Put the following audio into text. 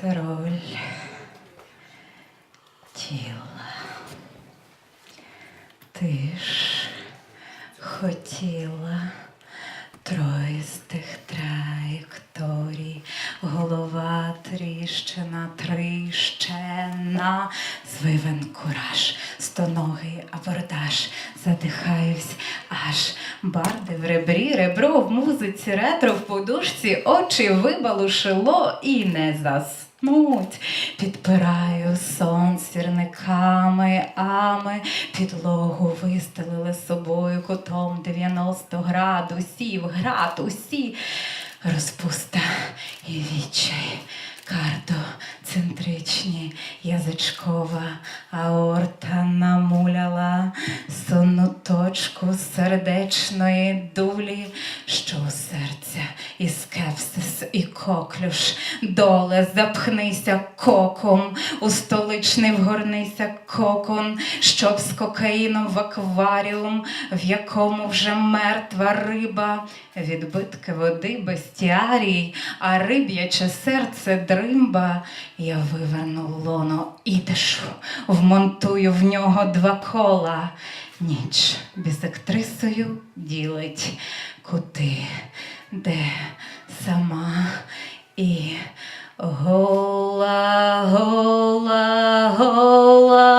Троль тіла. Ти ж хотіла троїстих траєкторій, голова тріщина, тріщена, звивен кураж, стоногий абордаж, задихаюсь аж барди в ребрі, ребро в музиці, ретро в подушці, очі вибалушило і не заснуть. Підпираю сон сірниками, ами, підлогу вистелили собою кутом 90 градусів, град усі розпуста і відчай. Кардоцентричні, язичкова аорта точку сердечної дулі, що у серця і скепсис, і коклюш, доле запхнися коком, у столичний вгорнися кокон, щоб з кокаїном в акваріум, в якому вже мертва риба, відбитки води бестіарій, а риб'яче серце дримба. Я виверну лоно ідишу, вмонтую в нього два кола ніч без актрисою ділить кути, де сама і гола, гола, гола.